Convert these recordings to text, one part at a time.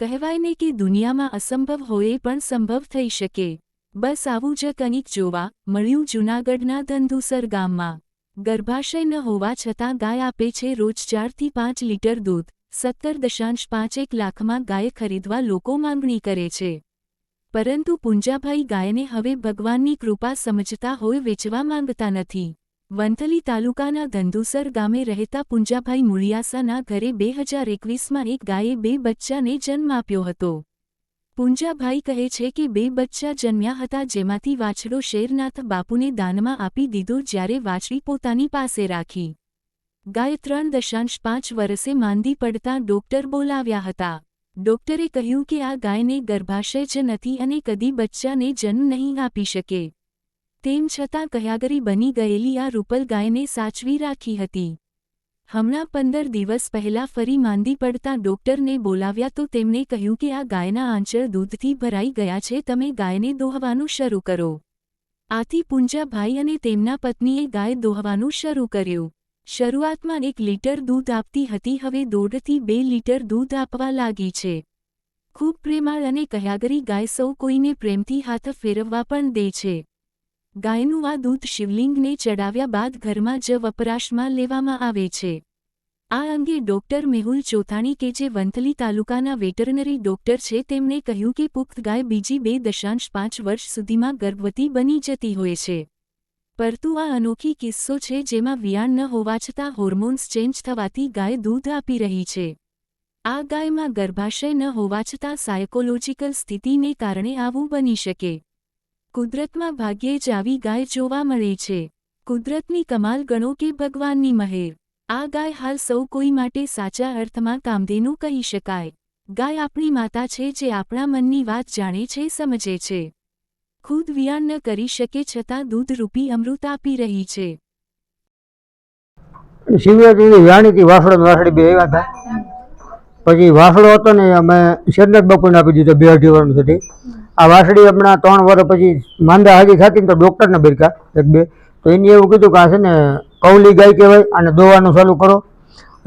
કહેવાય ને કે દુનિયામાં અસંભવ હોય પણ સંભવ થઈ શકે. બસ આવું જ કંઈક જોવા મળ્યું જૂનાગઢના ધંધુસર ગામમાં. ગર્ભાશય ન હોવા છતાં ગાય આપે છે રોજ ચારથી પાંચ લીટર દૂધ. સત્તર દશાંશ પાંચ એક લાખમાં ગાય ખરીદવા લોકો માંગણી કરે છે. પરંતુ પુંજાભાઈ ગાયને હવે ભગવાનની કૃપા સમજતા હોય વેચવા માંગતા નથી. વંથલી તાલુકાના ધંધુસર ગામે રહેતા પુંજાભાઈ મુળિયાસાના ઘરે બે હજાર એકવીસમાં એક ગાયે બે બચ્ચાને જન્મ આપ્યો હતો. પુંજાભાઈ કહે છે કે બે બચ્ચા જન્મ્યા હતા જેમાંથી વાછડો શેરનાથ બાપુને દાનમાં આપી દીધો જ્યારે વાછડી પોતાની પાસે રાખી. ગાય ત્રણ દશાંશ પાંચ વરસે માંદી પડતા ડોક્ટર બોલાવ્યા હતા. ડોક્ટરે કહ્યું કે આ ગાયને ગર્ભાશય જ નથી અને કદી બચ્ચાને જન્મ નહીં આપી શકે. તેમ છતાં કયાગરી બની ગયેલી આ રૂપલ ગાયને સાચવી રાખી હતી. હમણાં પંદર દિવસ પહેલાં ફરી માંદી પડતા ડોક્ટરને બોલાવ્યા તો તેમણે કહ્યું કે આ ગાયના આંચળ દૂધથી ભરાઈ ગયા છે, તમે ગાયને દોહવાનું શરૂ કરો. આથી પૂંજાભાઈ અને તેમના પત્નીએ ગાય દોહવાનું શરૂ કર્યું. શરૂઆતમાં એક લીટર દૂધ આપતી હતી, હવે દોઢથી બે લીટર દૂધ આપવા લાગી છે. ખૂબ પ્રેમાળ અને કહ્યાગરી ગાય સૌ કોઈને પ્રેમથી હાથ ફેરવવા પણ દે છે. ગાયનું આ દૂધ શિવલિંગને ચડાવ્યા બાદ ઘરમાં જ વપરાશમાં લેવામાં આવે છે. આ અંગે ડોક્ટર મેહુલ ચોથાણી કે જે વંથલી તાલુકાના વેટરનરી ડોક્ટર છે તેમણે કહ્યું કે પુખ્ત ગાય બીજી બે દશાંશ પાંચ વર્ષ સુધીમાં ગર્ભવતી બની જતી હોય છે. પરતું આ અનોખી કિસ્સો છે જેમાં વિયાણ ન હોવા છતાં હોર્મોન્સ ચેન્જ થવાથી ગાય દૂધ આપી રહી છે. આ ગાયમાં ગર્ભાશય ન હોવા છતાં સાયકોલોજીકલ સ્થિતિને કારણે આવું બની શકે. કુદરતમાં ભાગ્યે જ આવી ગાય જોવા મળે છે. કુદરતની કમાલ ગણો કે ભગવાનની મહેર. આ ગાય હાલ સૌ કોઈ માટે સાચા અર્થમાં કામધેનું કહી શકાય. ગાય આપણી માતા છે જે આપણા મનની વાત જાણે છે, સમજે છે. ખુદ વિયાણ ન કરી શકે છતાં દૂધરૂપી અમૃત આપી રહી છે. શિવરાત્રી જાણીતી વાસળો વાસળી બે આવ્યા હતા. પછી વાસળો હતો ને, અમે શેરનાથ બાપુને આપી દીધો, બે અઢી વર્ષ સુધી આ વાસળી હમણાં ત્રણ વર્ષ પછી માંદા હાજી થતી ને તો ડૉક્ટરને બિરકા એક બે. તો એને એવું કીધું કે આ છે ને કૌલી ગાય કહેવાય અને દોવાનું ચાલુ કરો.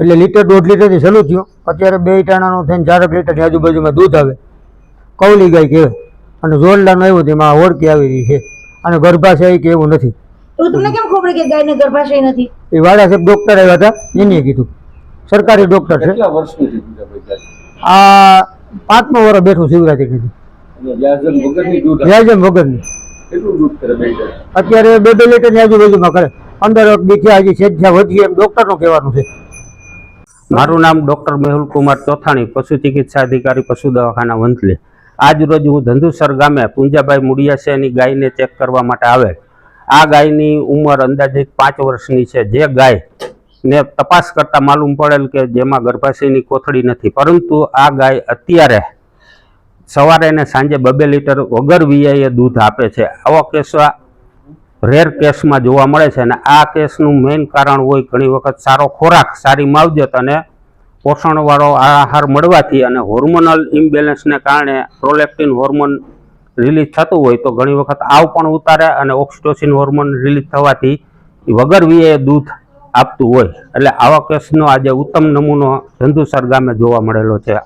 એટલે લીટર દોઢ લીટરથી ચાલુ થયું. અત્યારે બે ટાણાનું થઈને ચારક લીટરની આજુબાજુમાં દૂધ આવે. કૌલી ગાય કહેવાય. અને જોરલાનું આવ્યું તેમાં ઓળખી આવી રહી છે. અને ગર્ભાશય કે એવું નથી. તમને કેમ ખબર કે ગાયને ગર્ભાશય નથી? એ વાડા સાહેબ ડોક્ટર આવ્યા હતા એને કીધું. સરકારી ડૉક્ટર છે? આ પાંચમો વર્ષ બેઠું શિવરાત્રી કીધું. વ્યાજન વગરની બે અત્યારે બે બે લીટરની આજુબાજુમાં કરે. અંદર દી હજી સેજ્યા વધી એમ ડૉક્ટરનું કહેવાનું છે. મારું નામ ડૉક્ટર મેહુલ કુમાર ચોથાણી પશુ ચિકિત્સા અધિકારી પશુ દવાખાના વંથલી. આજ રોજ હું ધંધુસર ગામે પુંજાભાઈ મુડિયાસિયાની ગાયને ચેક કરવા માટે આવેલ. આ ગાયની ઉંમર અંદાજિત પાંચ વર્ષની છે. જે ગાય ને તપાસ કરતાં માલુમ પડેલ કે જેમાં ગર્ભાશયની કોથળી નથી. પરંતુ આ ગાય અત્યારે સવારે ને સાંજે બબે લીટર વગર વીઆઈએ દૂધ આપે છે. આવા કેસ રેર કેસમાં જોવા મળે છે અને આ કેસનું મેઇન કારણ હોય ઘણી વખત સારો ખોરાક, સારી માવજત અને પોષણવાળો આહાર મળવાથી અને હોર્મોનલ ઇમ્બેલેન્સને કારણે પ્રોલેક્ટિન હોર્મોન રિલીઝ થતું હોય તો ઘણી વખત આવ પણ ઉતારે અને ઓક્સિટોસિન હોર્મોન રિલીઝ થવાથી વગર વીએ દૂધ આપતું હોય. એટલે આવા કેસનો આજે ઉત્તમ નમૂનો ધંધુસર ગામે જોવા મળેલો છે.